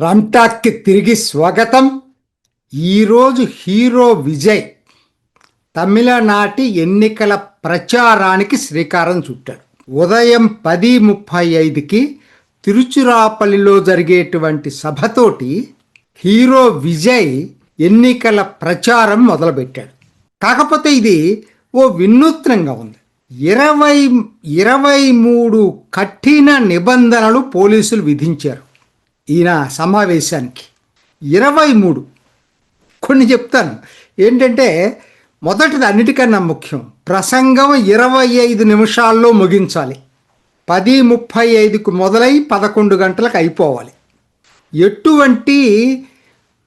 రంటాక్కి తిరిగి స్వాగతం. ఈరోజు హీరో విజయ్ తమిళనాటి ఎన్నికల ప్రచారానికి శ్రీకారం చుట్టాడు. ఉదయం పది ముప్పై ఐదుకి తిరుచురాపల్లిలో జరిగేటువంటి సభతోటి హీరో విజయ్ ఎన్నికల ప్రచారం మొదలుపెట్టాడు. కాకపోతే ఇది ఓ వినూత్నంగా ఉంది. ఇరవై ఇరవై మూడు కఠిన నిబంధనలు పోలీసులు విధించారు. ఈయన సమావేశానికి. ఇరవై మూడు. కొన్ని చెప్తాను. ఏంటంటే మొదటిది అన్నిటికన్నా ముఖ్యం. ప్రసంగం ఇరవై ఐదు నిమిషాల్లో ముగించాలి. పది ముప్పై ఐదుకు మొదలై పదకొండు గంటలకు అయిపోవాలి. ఎటువంటి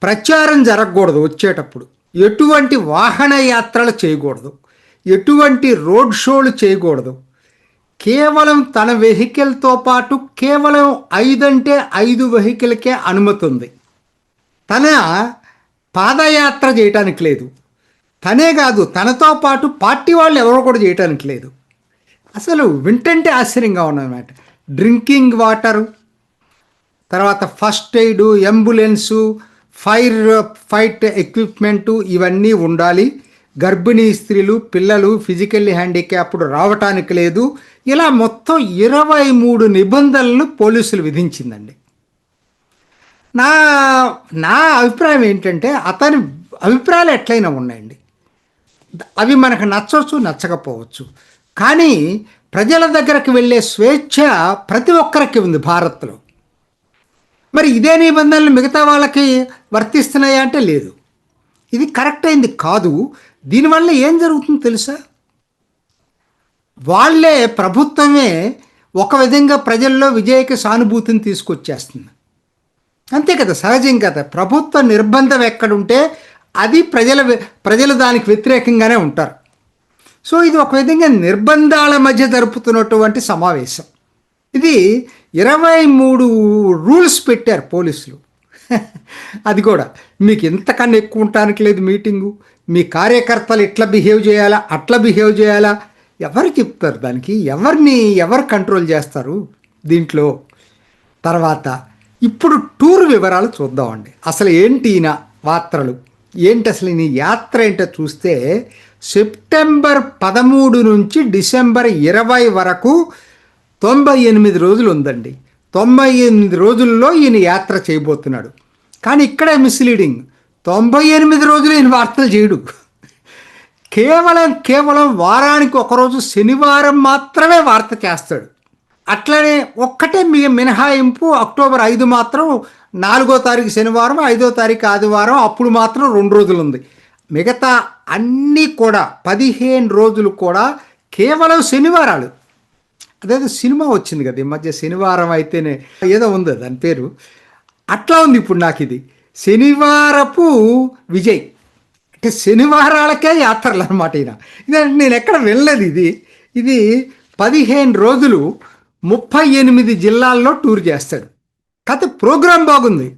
ప్రచారం జరగకూడదు వచ్చేటప్పుడు. ఎటువంటి వాహన యాత్రలు చేయకూడదు. ఎటువంటి రోడ్ షోలు చేయకూడదు. కేవలం తన వెహికల్తో పాటు కేవలం ఐదంటే ఐదు వెహికల్కే అనుమతి ఉంది తన పాదయాత్ర చేయటానికి లేదు. తనే కాదు తనతో పాటు పార్టీ వాళ్ళు ఎవరో కూడా చేయటానికి లేదు. అసలు వింటంటే ఆశ్చర్యంగా ఉన్నమాట డ్రింకింగ్ వాటరు తర్వాత first aid ambulance fire fight equipment ఇవన్నీ ఉండాలి. గర్భిణీ స్త్రీలు పిల్లలు ఫిజికల్లీ హ్యాండిక్యాప్డ్ రావటానికి లేదు. ఇలా మొత్తం ఇరవై మూడు నిబంధనలు పోలీసులు విధించిందండి. నా నా అభిప్రాయం ఏంటంటే అతని అభిప్రాయాలు ఎట్లయినా ఉన్నాయండి. అవి మనకు నచ్చవచ్చు నచ్చకపోవచ్చు. కానీ ప్రజల దగ్గరకు వెళ్ళే స్వేచ్ఛ ప్రతి ఒక్కరికి ఉంది భారత్లో. మరి ఇదే నిబంధనలు మిగతా వాళ్ళకి వర్తిస్తున్నాయా అంటే లేదు. ఇది కరెక్ట్ అయింది కాదు. దీనివల్ల ఏం జరుగుతుందో తెలుసా? వాళ్ళే ప్రభుత్వమే ఒక విధంగా ప్రజల్లో విజయకి సానుభూతిని తీసుకొచ్చేస్తుంది. అంతే కదా సహజం కదా. ప్రభుత్వ నిర్బంధం ఎక్కడుంటే అది ప్రజల ప్రజలు దానికి వ్యతిరేకంగానే ఉంటారు. సో ఇది ఒక విధంగా నిర్బంధాల మధ్య జరుపుతున్నటువంటి సమావేశం. ఇది ఇరవై మూడు రూల్స్ పెట్టారు పోలీసులు. అది కూడా. మీకు ఇంతకన్నా ఎక్కువ ఉండటానికి లేదు మీటింగు. మీ కార్యకర్తలు ఎట్లా బిహేవ్ చేయాలా అట్లా బిహేవ్ చేయాలా? ఎవరు చెప్తారు దానికి? ఎవరిని ఎవరు కంట్రోల్ చేస్తారు దీంట్లో? తర్వాత ఇప్పుడు టూర్ వివరాలు చూద్దామండి. అసలు ఏంటి ఈయన వార్తలు? ఏంటి అసలు ఈ యాత్ర ఏంటో చూస్తే సెప్టెంబర్ పదమూడు నుంచి డిసెంబర్ ఇరవై వరకు తొంభై ఎనిమిది రోజులు ఉందండి. తొంభై ఎనిమిది రోజుల్లో ఈయన యాత్ర చేయబోతున్నాడు. కానీ ఇక్కడే మిస్లీడింగ్ తొంభై ఎనిమిది రోజులు ఈయన వార్తలు చేయడు. కేవలం కేవలం వారానికి ఒకరోజు శనివారం మాత్రమే వార్త చేస్తాడు. అట్లనే ఒక్కటే మీ మినహాయింపు అక్టోబర్ ఐదు మాత్రం నాలుగో తారీఖు శనివారం ఐదో తారీఖు ఆదివారం అప్పుడు మాత్రం రెండు రోజులు ఉంది మిగతా అన్నీ కూడా పదిహేను రోజులు కూడా కేవలం శనివారాలు. అదేదో సినిమా వచ్చింది కదా ఈ మధ్య శనివారం అయితేనే ఏదో ఉంది దాని పేరు. అట్లా ఉంది ఇప్పుడు నాకు ఇది శనివారపు విజయ్. అంటే శనివారాలకే యాత్రలు అనమాట ఈయన. ఇది నేను ఎక్కడ వెళ్ళలేదు ఇది. ఇది పదిహేను రోజులు ముప్పై ఎనిమిది జిల్లాల్లో టూర్ చేస్తాడు. కథ ప్రోగ్రాం బాగుంది.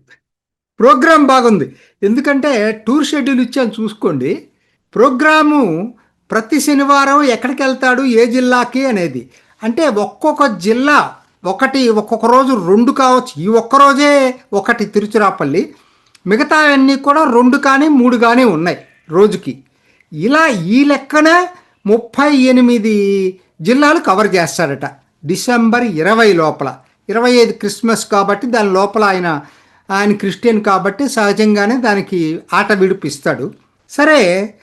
ప్రోగ్రాం బాగుంది. ఎందుకంటే టూర్ షెడ్యూల్ ఇచ్చాను చూసుకోండి. ప్రోగ్రాము ప్రతి శనివారం ఎక్కడికి వెళ్తాడు ఏ జిల్లాకి అనేది. అంటే ఒక్కొక్క జిల్లా ఒకటి ఒక్కొక్క రోజు రెండు కావచ్చు. ఈ ఒక్క రోజే ఒకటి తిరుచిరాపల్లి. మిగతావన్నీ కూడా రెండు కానీ మూడు కానీ ఉన్నాయి రోజుకి. ఇలా ఈ లెక్కన ముప్పై ఎనిమిది జిల్లాలు కవర్ చేస్తాడట డిసెంబర్ ఇరవై లోపల. ఇరవై ఐదు క్రిస్మస్ కాబట్టి దాని లోపల ఆయన ఆయన క్రిస్టియన్ కాబట్టి సహజంగానే దానికి ఆట విడిపిస్తాడు. సరే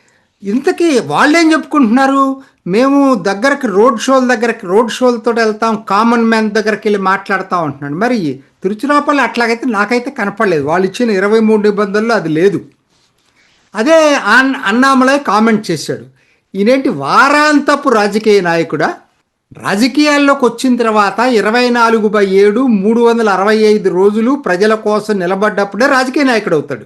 ఇంతకీ వాళ్ళేం చెప్పుకుంటున్నారు? మేము దగ్గరకు రోడ్ షోల దగ్గరకి రోడ్ షోలతో వెళ్తాం కామన్ మ్యాన్ దగ్గరికి వెళ్ళి మాట్లాడతాం అంటున్నాడు మరి తిరుచిరాపల్లి అట్లాగైతే నాకైతే కనపడలేదు. వాళ్ళు ఇచ్చిన ఇరవై మూడు నిబంధనలు అది లేదు. అదే అన్ అన్నామలై కామెంట్ చేశాడు. ఈయనేంటి వారాంతపు రాజకీయ నాయకుడా? రాజకీయాల్లోకి వచ్చిన తర్వాత ఇరవై నాలుగు బై ఏడు మూడు వందల అరవై ఐదు రోజులు ప్రజల కోసం నిలబడ్డప్పుడే రాజకీయ నాయకుడు అవుతాడు.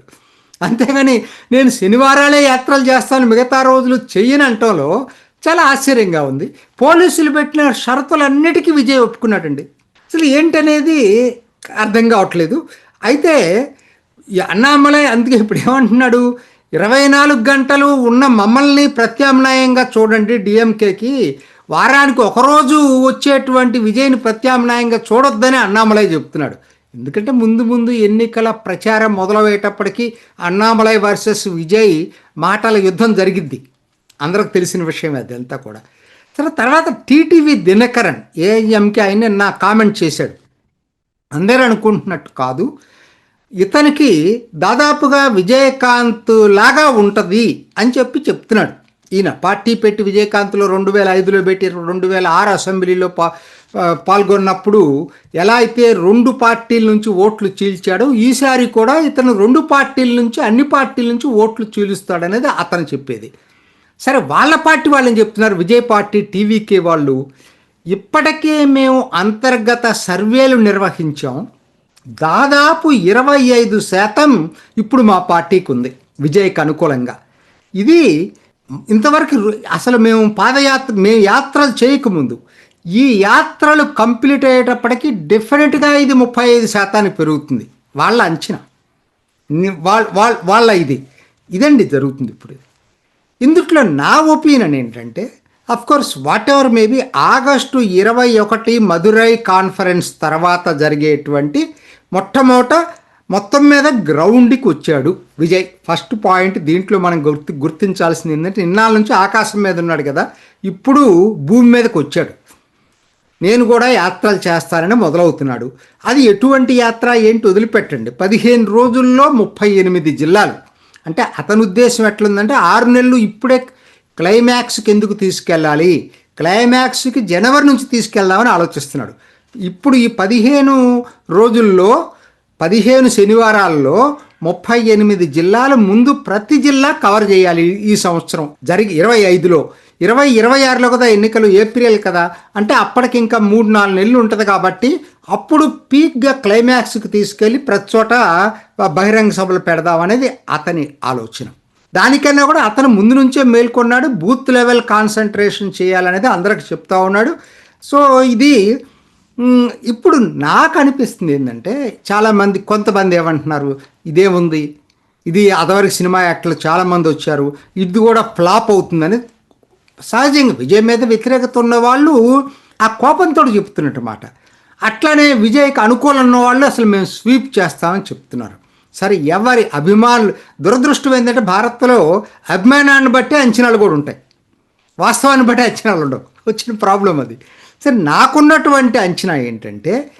అంతేగాని నేను శనివారాలే యాత్రలు చేస్తాను మిగతా రోజులు చెయ్యని అంటంలో చాలా ఆశ్చర్యంగా ఉంది. పోలీసులు పెట్టిన షరతులన్నిటికీ విజయ్ ఒప్పుకున్నాడండి. అసలు ఏంటనేది అర్థం కావట్లేదు. అయితే అన్నామలై అందుకే ఇప్పుడు ఏమంటున్నాడు? ఇరవై నాలుగు గంటలు ఉన్న మమ్మల్ని ప్రత్యామ్నాయంగా చూడండి డిఎంకేకి. వారానికి ఒకరోజు వచ్చేటువంటి విజయ్ని ప్రత్యామ్నాయంగా చూడొద్దని అన్నామలై చెప్తున్నాడు. ఎందుకంటే ముందు ముందు ఎన్నికల ప్రచారం మొదలయ్యేటప్పటికీ అన్నామలై వర్సెస్ విజయ్ మాటల యుద్ధం జరిగిద్ది అందరికి తెలిసిన విషయం అదంతా కూడా. సరే తర్వాత టీటీవీ దినకరన్ ఏఎంకే ఆయన నా కామెంట్ చేశాడు. అందరూ అనుకుంటున్నట్టు కాదు. ఇతనికి దాదాపుగా విజయకాంత్ లాగా ఉంటుంది అని చెప్పి చెప్తున్నాడు. ఈయన పార్టీ పెట్టి విజయకాంత్లో రెండు వేల ఐదులో పెట్టి రెండు వేల ఆరు అసెంబ్లీలో పా పాల్గొన్నప్పుడు ఎలా అయితే రెండు పార్టీల నుంచి ఓట్లు చీల్చాడో ఈసారి కూడా ఇతను రెండు పార్టీల నుంచి అన్ని పార్టీల నుంచి ఓట్లు చీలుస్తాడనేది అతను చెప్పేది. సరే వాళ్ళ పార్టీ వాళ్ళని చెప్తున్నారు? విజయ్ పార్టీ టీవీకే వాళ్ళు. ఇప్పటికే మేము అంతర్గత సర్వేలు నిర్వహించాం. దాదాపు ఇరవై ఐదు శాతం ఇప్పుడు మా పార్టీకి ఉంది విజయ్కి అనుకూలంగా. ఇది ఇంతవరకు అసలు మేము పాదయాత్ర మేము యాత్రలు చేయకముందు. ఈ యాత్రలు కంప్లీట్ అయ్యేటప్పటికీ డెఫినెట్గా ఇది ముప్పై ఐదు శాతానికి పెరుగుతుంది. వాళ్ళ అంచనా. వాళ్ళ వాళ్ళ వాళ్ళ ఇది. ఇదండి జరుగుతుంది ఇప్పుడు. ఇందుట్లో నా ఒపీనియన్ ఏంటంటే of course whatever maybe August ఇరవై ఒకటి మదురై కాన్ఫరెన్స్ తర్వాత జరిగేటువంటి మొట్టమొదట మొత్తం మీద గ్రౌండ్కి వచ్చాడు విజయ్. ఫస్ట్ పాయింట్ దీంట్లో మనం గుర్తు గుర్తించాల్సింది ఏంటంటే ఇన్నాళ్ళ నుంచి ఆకాశం మీద ఉన్నాడు కదా ఇప్పుడు భూమి మీదకి వచ్చాడు. నేను కూడా యాత్రలు చేస్తానని మొదలవుతున్నాడు. అది ఎటువంటి యాత్ర ఏంటి వదిలిపెట్టండి. పదిహేను రోజుల్లో ముప్పై ఎనిమిది జిల్లాలు. అంటే అతని ఉద్దేశం ఎట్లుందంటే ఆరు నెలలు ఇప్పుడే క్లైమాక్స్కి ఎందుకు తీసుకెళ్ళాలి? క్లైమాక్స్కి జనవరి నుంచి తీసుకెళ్దామని ఆలోచిస్తున్నాడు. ఇప్పుడు ఈ పదిహేను రోజుల్లో పదిహేను శనివారాల్లో ముప్పై ఎనిమిది జిల్లాలు ముందు ప్రతి జిల్లా కవర్ చేయాలి ఈ సంవత్సరం. జరిగి ఇరవై ఐదులో. ఇరవై ఇరవై ఆరులో కదా ఎన్నికలు? ఏప్రిల్ కదా. అంటే అప్పటికి ఇంకా మూడు నాలుగు నెలలు ఉంటుంది కాబట్టి అప్పుడు పీక్గా క్లైమాక్స్కి తీసుకెళ్ళి ప్రతి చోట బహిరంగ సభలు పెడదాం అనేది అతని ఆలోచన. దానికన్నా కూడా అతను ముందు నుంచే మేల్కొన్నాడు బూత్ లెవెల్ కాన్సన్ట్రేషన్ చేయాలనేది అందరికి చెప్తా ఉన్నాడు. సో ఇది ఇప్పుడు నాకు అనిపిస్తుంది ఏంటంటే చాలామంది కొంతమంది ఏమంటున్నారు ఇదేముంది ఇది అదవరకు సినిమా యాక్టర్లు చాలామంది వచ్చారు ఇది కూడా ఫ్లాప్ అవుతుందని సహజంగా విజయం మీద వ్యతిరేకత ఉన్న వాళ్ళు ఆ కోపంతో చెప్తున్నట్టు మాట. అట్లనే విజయ్కి అనుకూలం ఉన్న వాళ్ళు అసలు మేము స్వీప్ చేస్తామని చెప్తున్నారు. సరే ఎవరి అభిమానులు దురదృష్టం ఏంటంటే భారత్లో అభిమానాన్ని బట్టి అంచనాలు కూడా ఉంటాయి. వాస్తవాన్ని బట్టి అంచనాలు ఉండవు. వచ్చిన ప్రాబ్లం అది. సరే నాకున్నటువంటి అంచనా ఏంటంటే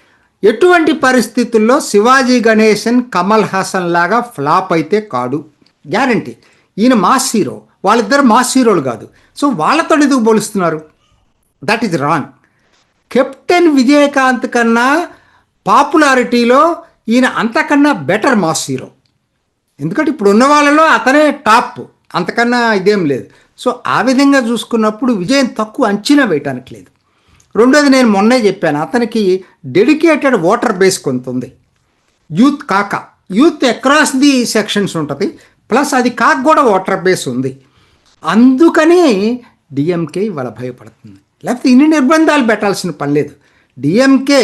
ఎటువంటి పరిస్థితుల్లో శివాజీ గణేశన్ కమల్ హాసన్ లాగా ఫ్లాప్ అయితే కాడు గ్యారంటీ. ఈయన మాస్ హీరో. వాళ్ళిద్దరు మాస్ హీరోలు కాదు. సో వాళ్ళతో ఎందుకు పోలుస్తున్నారు? That is wrong captain Vijayakanth కన్నా పాపులారిటీలో ఈయన అంతకన్నా బెటర్ మాస్ హీరో. ఎందుకంటే ఇప్పుడు ఉన్న వాళ్ళలో అతనే టాప్ అంతకన్నా ఇదేం లేదు. సో ఆ విధంగా చూసుకున్నప్పుడు విజయం తక్కువ అంచనా వేయటానికి లేదు. రెండోది నేను మొన్నే చెప్పాను అతనికి డెడికేటెడ్ ఓటర్ బేస్ కొంత ఉంది. యూత్ కాక యూత్ అక్రాస్ ది సెక్షన్స్ ఉంటుంది ప్లస్ అది కాక కూడా ఓటర్ బేస్ ఉంది. అందుకని డిఎంకే ఇవాళ భయపడుతుంది. లేకపోతే ఇన్ని నిర్బంధాలు పెట్టాల్సిన పని లేదు. డిఎంకే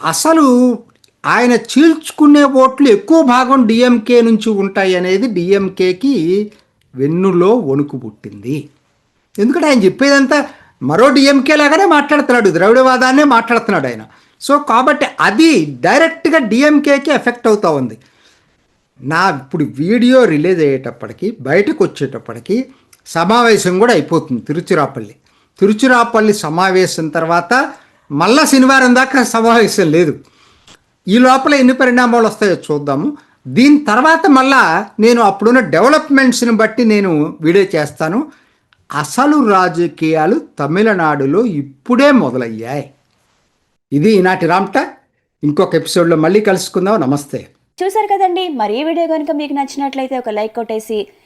అసలు ఆయన చీల్చుకునే ఓట్లు ఎక్కువ భాగం డిఎంకే నుంచి ఉంటాయి అనేది డిఎంకేకి వెన్నులో వణుకు పుట్టింది. ఎందుకంటే ఆయన చెప్పేదంతా మరో డిఎంకే లాగానే మాట్లాడుతున్నాడు ద్రవిడవాదాన్నే మాట్లాడుతున్నాడు ఆయన. సో కాబట్టి అది డైరెక్ట్గా డిఎంకేకి ఎఫెక్ట్ అవుతూ ఉంది. నా ఇప్పుడు వీడియో రిలీజ్ అయ్యేటప్పటికి బయటకు వచ్చేటప్పటికి సమావేశం కూడా అయిపోతుంది తిరుచిరాపల్లి. తిరుచిరాపల్లి సమావేశం తర్వాత మళ్ళా శనివారం దాకా సమావేశం లేదు. ఈ లోపల ఎన్ని పరిణామాలు వస్తాయో చూద్దాము. దీని తర్వాత మళ్ళా నేను అప్పుడున్న డెవలప్మెంట్స్ని బట్టి నేను వీడియో చేస్తాను. అసలు రాజకీయాలు తమిళనాడులో ఇప్పుడే మొదలయ్యాయి. ఇది ఈనాటి రామ్ట. ఇంకొక ఎపిసోడ్లో మళ్ళీ కలుసుకుందాం. నమస్తే. చూసారు కదండి. మరి ఈ వీడియో కనుక మీకు నచ్చినట్లయితే ఒక లైక్ కొట్టేసి